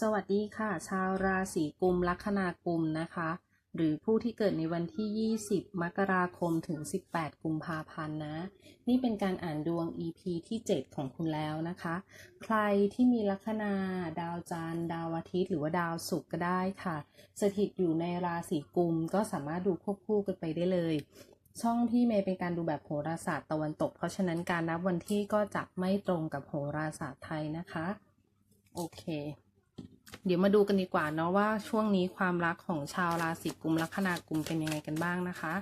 สวัสดีค่ะ ชาวราศีกุมลัคนากุมนะคะ หรือผู้ที่เกิดในวันที่ 20 มกราคมถึง 18 กุมภาพันธ์นะ นี่เป็นการอ่านดวง EP ที่ 7 ของคุณแล้วนะคะ ใครที่มีลัคนาดาวจันทร์ดาวอาทิตย์ หรือว่าดาวศุกร์ก็ได้ค่ะ สถิตอยู่ในราศีกุมก็สามารถดูควบคู่กันไปได้เลย ช่องพี่เมย์เป็นการดูแบบโหราศาสตร์ตะวันตก เพราะฉะนั้นการนับวันที่ก็จะไม่ตรงกับโหราศาสตร์ไทยนะคะ โอเค เดี๋ยวมาดูกันดีกว่าเนาะว่าช่วงนี้ความรักของชาวราศีกุมลัคนากุมเป็นยังไงกันบ้างนะคะ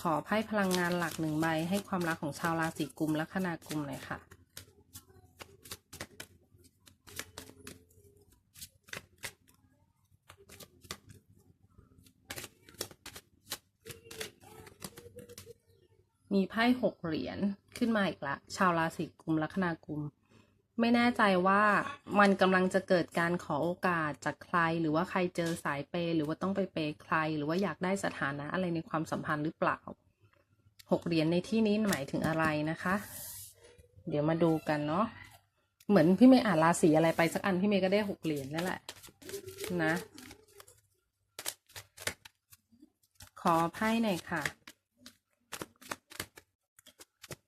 ขอไพ่พลังงานหลักหนึ่งใบให้ความรักของชาวราศีกุมลัคนากุมหน่อยค่ะมีไพ่หกเหรียญขึ้นมาอีกละ ชาวราศีกุมลัคนากุม ไม่แน่ใจว่ามันกำลังจะเกิดการขอโอกาสจากใคร หรือว่าใครเจอสายเปย์หรือว่าต้องไปเปย์ใคร หรือว่าอยากได้สถานะอะไรในความสัมพันธ์หรือเปล่าหกเหรียญในที่นี้หมายถึงอะไรนะคะ เดี๋ยวมาดูกันเนาะเหมือนพี่เมย์อ่านราศีอะไรไปสักอันพี่เมย์ก็ได้หกเหรียญนั่นแหละนะ ขอไพ่หน่อยค่ะ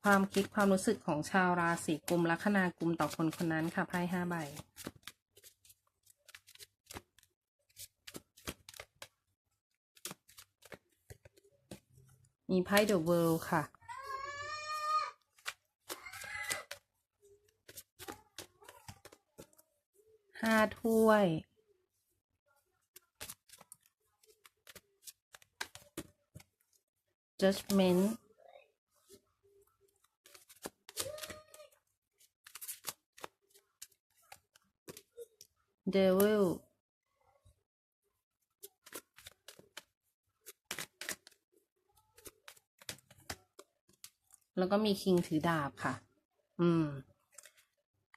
ความคิดความรู้สึกของชาวราศีกุมลัคนากุมต่อคนคนนั้นค่ะไพ่ห้าใบมีไพ่เดอะเวิลด์ค่ะห้าถ้วย judgment devil แล้วก็มีคิงถือดาบค่ะ อืม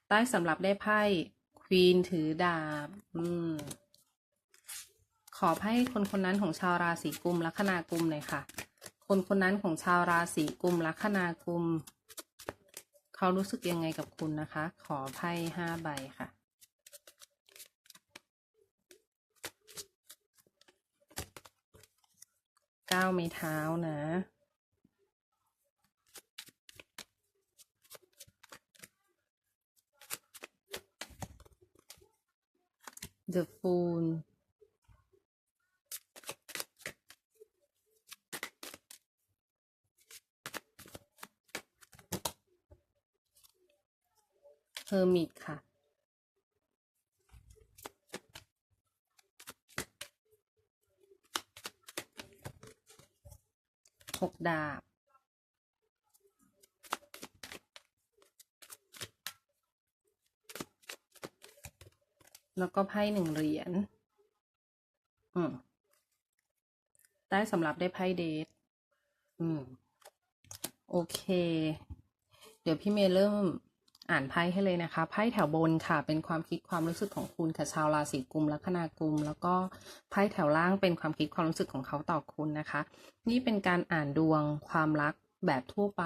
ใต้สำหรับได้ไพ่ควีนถือดาบ อืม ขอให้คนคนนั้นของชาวราศีกุมลัคนากุมหน่อยค่ะ คนคนนั้นของชาวราศีกุมลัคนากุม เขารู้สึกยังไงกับคุณนะคะ ขอไพ่ห้าใบค่ะ เก้าไม้เท้านะ The Fool เฮอร์มิตค่ะ หกดาบ แล้วก็ไพ่หนึ่งเหรียญ อืม ได้สำหรับได้ไพ่เดท อืม โอเค เดี๋ยวพี่เมย์เริ่ม อ่านไพ่ให้เลยนะคะไพ่แถวบนค่ะ เป็นความคิดความรู้สึกของคุณค่ะชาวราศีกุมลัคนากุม แล้วก็ไพ่แถวล่างเป็นความคิดความรู้สึกของเขาต่อคุณนะคะ นี่เป็นการอ่านดวงความรักแบบทั่วไป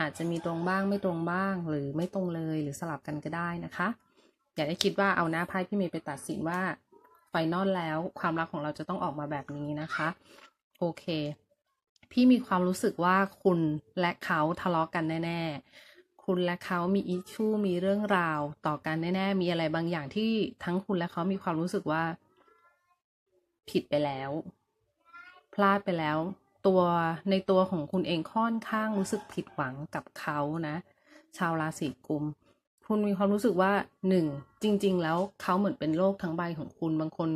อาจจะมีตรงบ้างไม่ตรงบ้าง หรือไม่ตรงเลยหรือสลับกันก็ได้นะคะ อย่าได้คิดว่าเอาหน้าไพ่พี่เมย์ไปตัดสินว่าไฟนอลแล้วความรักของเราจะต้องออกมาแบบนี้นะคะ โอเค พี่มีความรู้สึกว่าคุณและเขาทะเลาะกันแน่ ๆ คุณและเขามีอิชชูมีเรื่องราว ต่อกันแน่ๆ มีอะไรบางอย่างที่ทั้งคุณและเขามีความรู้สึกว่า ผิดไปแล้ว พลาดไปแล้ว ตัวในตัวของคุณเองค่อนข้างรู้สึกผิดหวังกับเขานะ ชาวราศีกุม คุณมีความรู้สึกว่าหนึ่งจริง ๆ แล้วเขาเหมือนเป็นโลกทั้งใบของคุณบางคน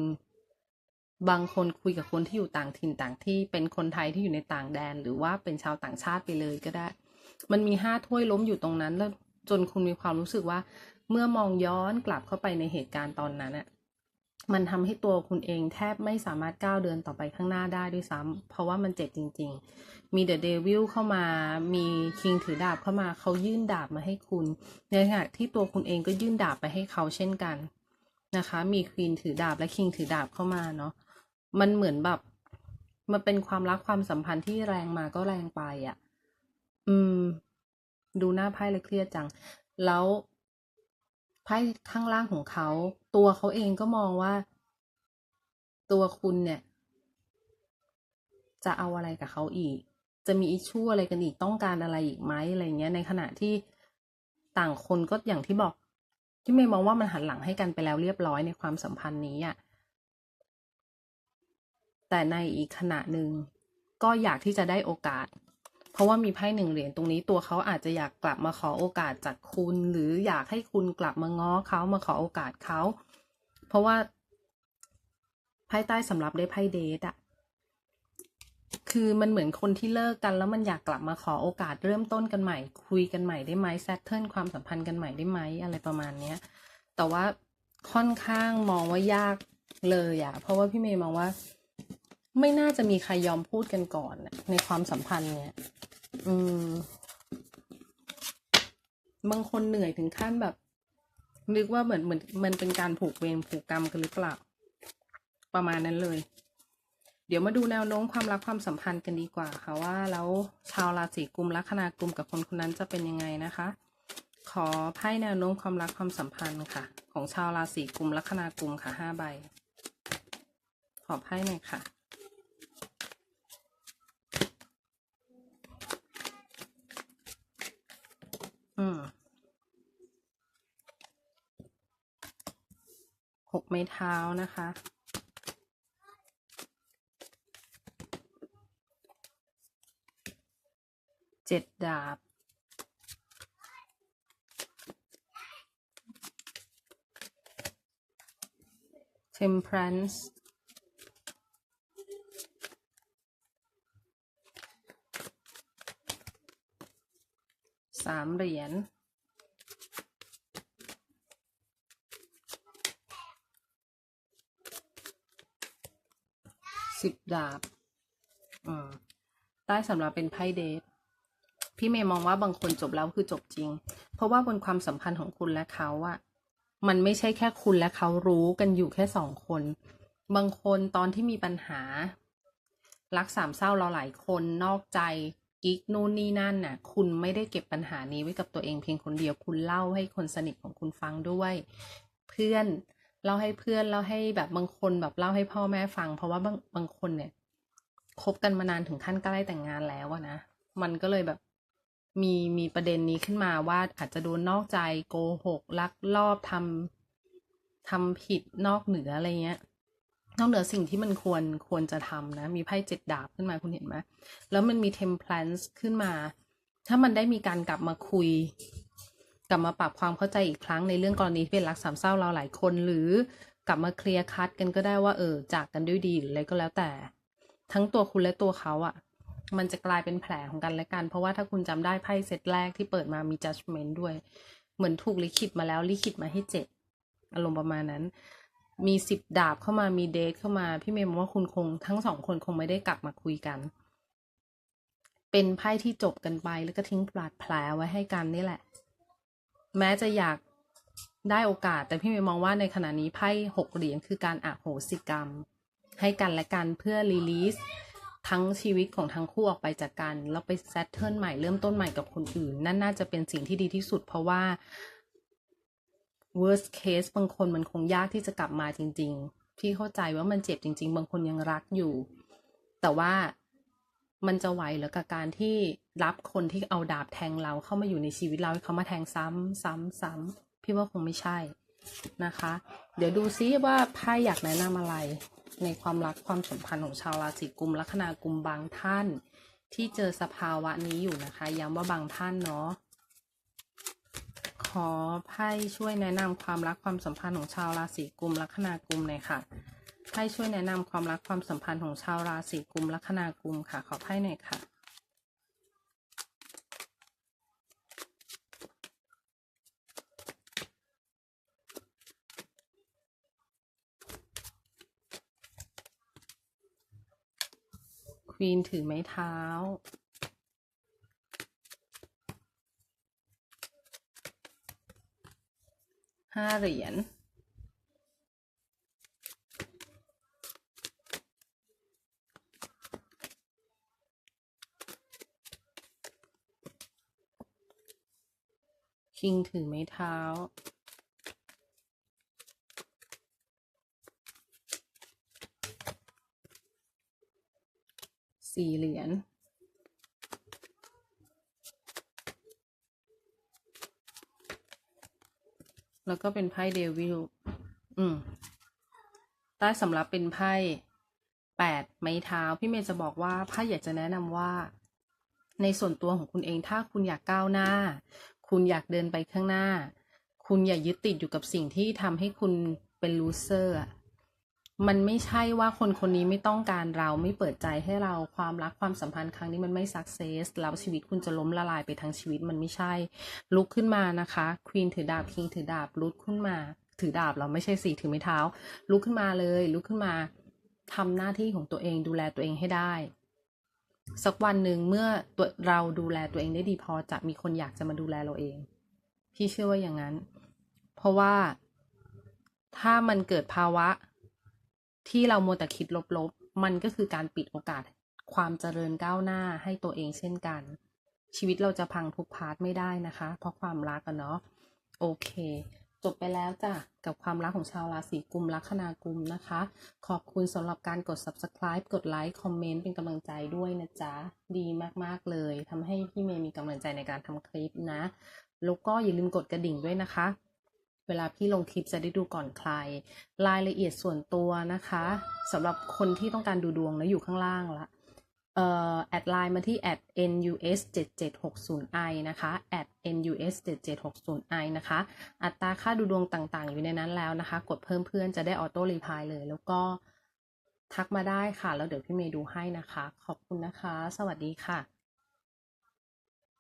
บางคนคุยกับคนที่อยู่ต่างถิ่นต่างที่เป็นคนไทยที่อยู่ในต่างแดน หรือว่าเป็นชาวต่างชาติไปเลยก็ได้ มันมีห้าถ้วยล้มอยู่ตรงนั้น แล้วจนคุณมีความรู้สึกว่า เมื่อมองย้อนกลับเข้าไปในเหตุการณ์ตอนนั้นอะมันทำให้ตัวคุณเองแทบไม่สามารถก้าวเดินต่อไปข้างหน้าได้ด้วยซ้ำเพราะว่ามันเจ็บจริง ๆ มีเดอะเดวิลเข้ามา มีคิงถือดาบเข้ามา เขายื่นดาบมาให้คุณ ในขณะที่ตัวคุณเองก็ยื่นดาบไปให้เขาเช่นกันนะคะ มีควีนถือดาบและคิงถือดาบเข้ามาเนาะ มันเหมือนแบบ มันเป็นความรักความสัมพันธ์ที่แรงมาก็แรงไปอะ่ะ อืม ดูหน้าไพ่เลยเครียดจัง แล้วไพ่ข้างล่างของเขา ตัวเขาเองก็มองว่า ตัวคุณเนี่ย จะเอาอะไรกับเขาอีก จะมีอิชชูอะไรกันอีกต้องการอะไรอีกไหมอะไรเงี้ย ในขณะที่ต่างคนก็อย่างที่บอก ที่เมย์มองว่ามันหันหลังให้กันไปแล้วเรียบร้อยในความสัมพันธ์นี้อะแต่ในอีกขณะหนึ่งก็อยากที่จะได้โอกาส เพราะว่ามีไพ่หนึ่งเหรียญตรงนี้ตัวเขาอาจจะอยากกลับมาขอโอกาสจากคุณ หรืออยากให้คุณกลับมาง้อเขามาขอโอกาสเขา เพราะว่าไพ่ใต้สำหรับได้ไพ่เดทอะคือมันเหมือนคนที่เลิกกันแล้วมันอยากกลับมาขอโอกาสเริ่มต้นกันใหม่ คุยกันใหม่ได้ไหมแซตเทิลความสัมพันธ์กันใหม่ได้ไหมอะไรประมาณเนี้ยแต่ว่าค่อนข้างมองว่ายากเลยอะเพราะว่าพี่เมย์มองว่า ไม่น่าจะมีใครยอมพูดกันก่อนนะในความสัมพันธ์เนี่ย อืม บางคนเหนื่อยถึงขั้นแบบ นึกว่าเหมือนเหมือนมันเป็นการผูกเวรผูกกรรมกันหรือเปล่า ประมาณนั้นเลย เดี๋ยวมาดูแนวโน้มความรักความสัมพันธ์กันดีกว่าค่ะว่าแล้วชาวราศีกุมลัคนากลุ่มกับคนคนนั้นจะเป็นยังไงนะคะ ขอไพ่แนวโน้มความรักความสัมพันธ์ค่ะ ของชาวราศีกุมลัคนากลุ่มค่ะห้าใบ ขอไพ่หน่อยค่ะ อืม หก ไม้เท้านะคะ เจ็ดดาบ temperance สามเหรียญ สิบดาบอืมใต้สำหรับเป็นไพ่เดทพี่เมย์มองว่าบางคนจบแล้วคือจบจริง เพราะว่าบนความสัมพันธ์ของคุณและเขาอะมันไม่ใช่แค่คุณและเขารู้กันอยู่แค่สองคน บางคนตอนที่มีปัญหา รักสามเศร้าเราหลายคนนอกใจกิ๊กนู่นนี่นั่นน่ะ คุณไม่ได้เก็บปัญหานี้ไว้กับตัวเองเพียงคนเดียว คุณเล่าให้คนสนิทของคุณฟังด้วย เพื่อน เล่าให้เพื่อนเล่าให้แบบบางคนแบบเล่าให้พ่อแม่ฟัง เพราะว่าบางบางคนเนี่ยคบกันมานานถึงขั้นใกล้แต่งงานแล้วนะ มันก็เลยแบบมีมีประเด็นนี้ขึ้นมาว่าอาจจะโดนนอกใจโกหกลักลอบทำทำผิดนอกเหนืออะไรเงี้ย นอกเหนือสิ่งที่มันควรควรจะทำนะ มีไพ่เจ็ดดาบขึ้นมาคุณเห็นไหมแล้วมันมีเทมเพลนส์ขึ้นมา ถ้ามันได้มีการกลับมาคุย กลับมาปรับความเข้าใจอีกครั้งในเรื่องกรณีที่เป็นรักสามเศร้าเราหลายคน หรือกลับมาเคลียร์คัดกันก็ได้ว่าเออจากกันด้วยดีหรืออะไรก็แล้วแต่ ทั้งตัวคุณและตัวเขาอะมันจะกลายเป็นแผลของกันและกัน เพราะว่าถ้าคุณจำได้ไพ่เซตแรกที่เปิดมามี judgment ด้วย เหมือนถูกลิขิตมาแล้วลิขิตมาให้เจ็ดอารมณ์ประมาณนั้น มีสิบดาบเข้ามามีเดทเข้ามาพี่เมย์มองว่าคุณคง ทั้งสองคนคงไม่ได้กลับมาคุยกัน เป็นไพ่ที่จบกันไปแล้วก็ทิ้งบาดแผลไว้ให้กันนี่แหละ แม้จะอยากได้โอกาส แต่พี่เมย์มองว่าในขณะนี้ไพ่หกเหรียญคือการอโหสิกรรม ให้กันและกันเพื่อรีลีสทั้งชีวิตของทั้งคู่ออกไปจากกัน แล้วไปแซตเทิลใหม่เริ่มต้นใหม่กับคนอื่น นั่นน่าจะเป็นสิ่งที่ดีที่สุด เพราะว่า worst case บางคนมันคงยากที่จะกลับมาจริง ๆ พี่เข้าใจว่ามันเจ็บจริง ๆ บางคนยังรักอยู่ แต่ว่ามันจะไหวหรือกับการที่ รับคนที่เอาดาบแทงเราเข้ามาอยู่ในชีวิตเราให้เขามาแทงซ้ำซ้ำซ้ำพี่ว่าคงไม่ใช่นะคะ เดี๋ยวดูซิว่าไพ่อยากแนะนำอะไร ในความรักความสัมพันธ์ของชาวราศีกุมลัคนากุมบางท่าน ที่เจอสภาวะนี้อยู่นะคะ ย้ำว่าบางท่านเนาะขอไพ่ช่วยแนะนำความรักความสัมพันธ์ของชาวราศีกุมลัคนากุมหน่อยค่ะไพ่ช่วยแนะนำความรักความสัมพันธ์ของชาวราศีกุมลัคนากุมค่ะ ขอไพ่หน่อยค่ะ ควีนถือไม้เท้า ห้าเหรียญ คิงถือไม้เท้า สี่เหรียญแล้วก็เป็นไพ่เดวิลอืม ใต้สำรับเป็นไพ่แปดไม้เท้า พี่เมย์จะบอกว่าไพ่อยากจะแนะนำว่า ในส่วนตัวของคุณเองถ้าคุณอยากก้าวหน้า คุณอยากเดินไปข้างหน้า คุณอย่ายึดติดอยู่กับสิ่งที่ทำให้คุณเป็นลูเซอร์ มันไม่ใช่ว่าคนคนนี้ไม่ต้องการเราไม่เปิดใจให้เราความรักความสัมพันธ์ครั้งนี้มันไม่สักเซสแล้วชีวิตคุณจะล้มละลายไปทั้งชีวิตมันไม่ใช่ ลุกขึ้นมานะคะควีนถือดาบคิงถือดาบลุกขึ้นมา ถือดาบเราไม่ใช่สีถือไม้เท้า ลุกขึ้นมาเลย ลุกขึ้นมาทำหน้าที่ของตัวเองดูแลตัวเองให้ได้ สักวันหนึ่งเมื่อตัวเราดูแลตัวเองได้ดีพอจะมีคนอยากจะมาดูแลเราเอง พี่เชื่อว่าอย่างนั้น เพราะว่าถ้ามันเกิดภาวะ ที่เรามัวแต่คิดลบๆ มันก็คือการปิดโอกาสความเจริญก้าวหน้าให้ตัวเองเช่นกัน ชีวิตเราจะพังทุกพาร์ทไม่ได้นะคะ เพราะความรักกันเนาะโอเค จบไปแล้วจ้ะ กับความรักของชาวราศีกุมลัคนากุมนะคะ ขอบคุณสำหรับการกด subscribe กดไลค์คอมเมนต์เป็นกำลังใจด้วยนะจ๊ะ ดีมากๆเลยทำให้พี่เมย์มีกำลังใจในการทำคลิปนะ แล้วก็อย่าลืมกดกระดิ่งด้วยนะคะ เวลาพี่ลงคลิปจะได้ดูก่อนใคร รายละเอียดส่วนตัวนะคะสำหรับคนที่ต้องการดูดวงนะอยู่ข้างล่างละเอ่อแอดไลน์มาที่ @nus 7 7 6 0 i นะคะ @nus 7 7 6 0 i นะคะ อัตราค่าดูดวงต่างๆ อยู่ในนั้นแล้วนะคะ กดเพิ่มเพื่อนจะได้ออโต้รีพายเลย แล้วก็ทักมาได้ค่ะ แล้วเดี๋ยวพี่เมย์ดูให้นะคะ ขอบคุณนะคะ สวัสดีค่ะ